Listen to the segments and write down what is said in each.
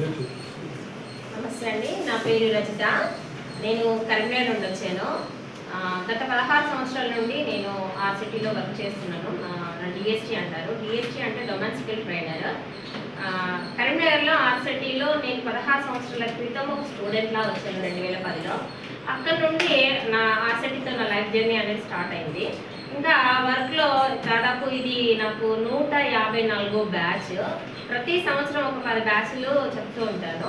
నమస్తే అండి నా పేరు రజిత. నేను కరీంనగర్ నుండి వచ్చాను. గత పదహారు సంవత్సరాల నుండి నేను ఆ సిటీలో వర్క్ చేస్తున్నాను. నా డిఎస్టీ అంటారు. డిఎస్టీ అంటే డొమెస్టికల్ ట్రైనర్. కరీంనగర్లో ఆర్ సిటీలో నేను పదహారు సంవత్సరాల క్రితం ఒక స్టూడెంట్లా వచ్చాను రెండు వేల పదిలో. అక్కడ నుండి నా ఆ సిటీతో నా లైఫ్ జర్నీ అనేది స్టార్ట్ అయింది. ఇంకా ఆ వర్క్లో దాదాపు ఇది నాకు నూట యాభై నాలుగో బ్యాచ్. ప్రతి సంవత్సరం ఒక పది బ్యాచ్లు చెప్తూ ఉంటాను.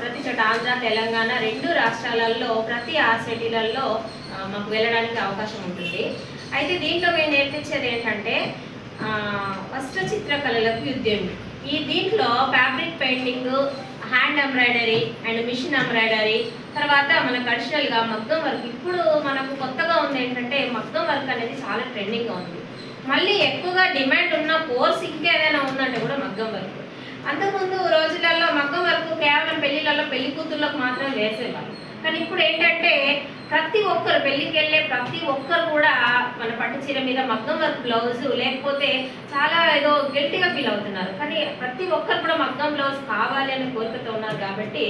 ప్రతి చోట ఆంధ్ర తెలంగాణ రెండు రాష్ట్రాలలో ప్రతి ఆ సిటీలలో మాకు వెళ్ళడానికి అవకాశం ఉంటుంది. అయితే దీంట్లో మేము నేర్పించేది ఏంటంటే ఫస్ట్ చిత్రకళలకు యుద్ధం ఈ దీంట్లో fabric painting hand embroidery and machine embroidery తర్వాత మనకు అడిషనల్గా మగ్గం వర్క్ ఇప్పుడు మనకు కొత్తగా ఉంది ఏంటంటే మగ్గం వర్క్ అనేది చాలా ట్రెండింగ్గా ఉంది. మళ్ళీ ఎక్కువగా డిమాండ్ ఉన్న కోర్స్ ఇంకేదైనా ఉందంటే కూడా మగ్గం వర్క్. అంతకుముందు రోజులలో మగ్గం వర్క్ కేవలం పెళ్ళిళ్ళలో పెళ్ళి కూతుర్లకు మాత్రం వేసేవాళ్ళు. కానీ ఇప్పుడు ఏంటంటే ప్రతి ఒక్కరు పెళ్ళికి వెళ్ళే ప్రతి ఒక్కరు కూడా మన పట్టు చీర మీద మగ్గం వర్క్ బ్లౌజ్ లేకపోతే చాలా ఏదో గిల్టీగా ఫీల్ అవుతున్నారు. కానీ ప్రతి ఒక్కరు కూడా మగ్గం బ్లౌజ్ కావాలి అనే కోరికతో ఉన్నారు కాబట్టి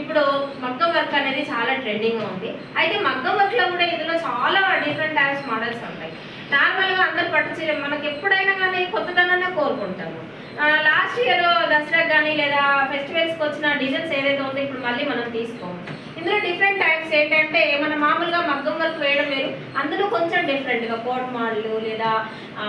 ఇప్పుడు మగ్గం వర్క్ అనేది చాలా ట్రెండింగ్ ఉంది. అయితే మగ్గం వర్క్లో కూడా ఇందులో చాలా డిఫరెంట్ టైప్స్ మోడల్స్ ఉంటాయి. పట్టు చీర మనకి ఎప్పుడైనా కానీ కొత్తదనాన్ని కోరుకుంటాము. లాస్ట్ ఇయర్ దసరా కానీ లేదా ఫెస్టివల్స్కి వచ్చిన డిజైన్స్ ఏదైతే ఉందో ఇప్పుడు మళ్ళీ మనం తీసుకోము. ఇందులో డిఫరెంట్ టైప్స్ ఏంటంటే మన మామూలుగా మగ్గం వర్క్ వేయడం వేరు. అందులో కొంచెం డిఫరెంట్గా కోట్ మోడళ్ళు లేదా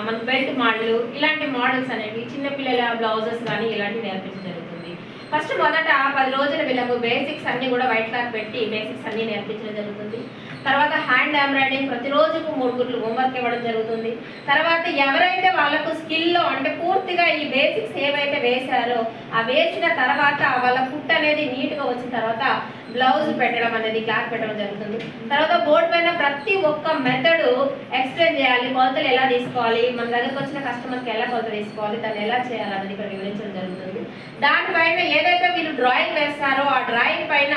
మన బెల్ట్ మోడళ్ళు ఇలాంటి మోడల్స్ అనేవి చిన్నపిల్లల బ్లౌజెస్ కానీ ఇలాంటివి నేర్పించడం జరుగుతుంది. ఫస్ట్ మొదట పది రోజుల వీళ్ళకు బేసిక్స్ అన్నీ కూడా వైట్ క్లాత్ పెట్టి బేసిక్స్ అన్నీ నేర్పించడం జరుగుతుంది. తర్వాత హ్యాండ్ ఎంబ్రాయిడింగ్ ప్రతిరోజుకు మూడు గుట్లు హోంవర్క్ ఇవ్వడం జరుగుతుంది. తర్వాత ఎవరైతే వాళ్ళకు స్కిల్లో అంటే పూర్తిగా ఈ బేసిక్స్ ఏవైతే వేశారో ఆ వేసిన తర్వాత వాళ్ళ ఫుట్ అనేది నీట్గా వచ్చిన తర్వాత బ్లౌజ్ పెట్టడం అనేది క్లాత్ పెట్టడం జరుగుతుంది. తర్వాత బోర్డు పైన ప్రతి ఒక్క మెథడ్ ఎక్స్ప్లెయిన్ చేయాలి. కొలతలు ఎలా తీసుకోవాలి? మన దగ్గరకు వచ్చిన కస్టమర్కి ఎలా కొలత తీసుకోవాలి? దాన్ని ఎలా చేయాలి అనేది ఇక్కడ వివరించడం జరుగుతుంది. దానిపైన ఏదైతే వీళ్ళు డ్రాయింగ్ వేస్తారో ఆ డ్రాయింగ్ పైన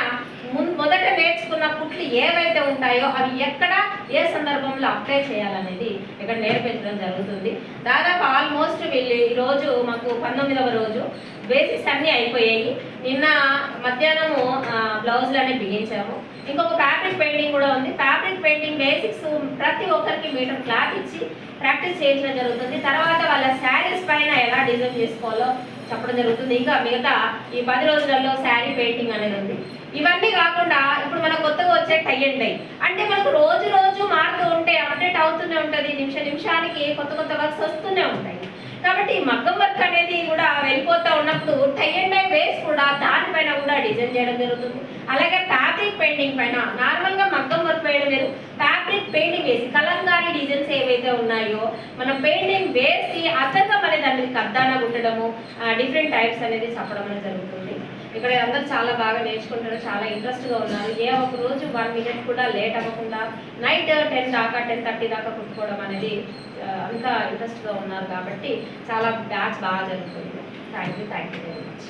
పుట్లు కుట్లు ఏవైతే ఉంటాయో అవి ఎక్కడ ఏ సందర్భంలో అప్లై చేయాలనేది ఇక్కడ నేర్పించడం జరుగుతుంది. దాదాపు ఆల్మోస్ట్ వీళ్ళు ఈరోజు రోజు మాకు పంతొమ్మిదవ రోజు బేసిక్స్ అన్నీ అయిపోయాయి. నిన్న మధ్యాహ్నము బ్లౌజ్లనే బిగించాము. ఇంకొక ఫ్యాబ్రిక్ పెయింటింగ్ కూడా ఉంది. ఫ్యాబ్రిక్ పెయింటింగ్ బేసిక్స్ ప్రతి ఒక్కరికి మీటర్ క్లాత్ ఇచ్చి ప్రాక్టీస్ చేయించడం జరుగుతుంది. తర్వాత వాళ్ళ శారీస్ పైన ఎలా డిజైన్ చేసుకోవాలో చెప్పడం జరుగుతుంది. ఇంకా మిగతా ఈ పది రోజులలో శారీ పెయింటింగ్ అనేది ఉంది. ఇవన్నీ కాకుండా ఇప్పుడు మన కొత్తగా వచ్చే టై అండ్ డై. అంటే మనకు రోజు రోజు మారుతూ ఉంటే అప్డేట్ అవుతూనే ఉంటుంది. నిమిష నిమిషానికి కొత్త కొత్త వర్క్స్ వస్తూనే ఉంటాయి. కాబట్టి ఈ మగ్గం వర్క్ అనేది కూడా వెళ్ళిపోతూ ఉన్నప్పుడు టై అండ్ డై వేస్ కూడా దానిపైన కూడా డిజైన్ చేయడం జరుగుతుంది. అలాగే ఫ్యాబ్రిక్ పెయింటింగ్ పైన నార్మల్గా మగ్గం వర్క్ వేయడం వేరు ఫ్యాబ్రిక్ పెయింటింగ్ వేసి కలంకారీ డిజైన్స్ ఏవైతే ఉన్నాయో మనం పెయింటింగ్ వేసి అదనంగా మరి కద్దానా కుట్టడము డిఫరెంట్ టైప్స్ అనేది చెప్పడం అనేది జరుగుతుంది. ఇక్కడ అందరూ చాలా బాగా నేర్చుకుంటారు చాలా ఇంట్రెస్ట్గా ఉన్నారు. ఏ ఒక రోజు వన్ మినిట్ కూడా లేట్ అవ్వకుండా నైట్ టెన్ దాకా టెన్ థర్టీ దాకా కుట్టుకోవడం అనేది అంతా ఇంట్రెస్ట్గా ఉన్నారు కాబట్టి చాలా బ్యాచ్ బాగా జరుగుతుంది. Thank you thank you very much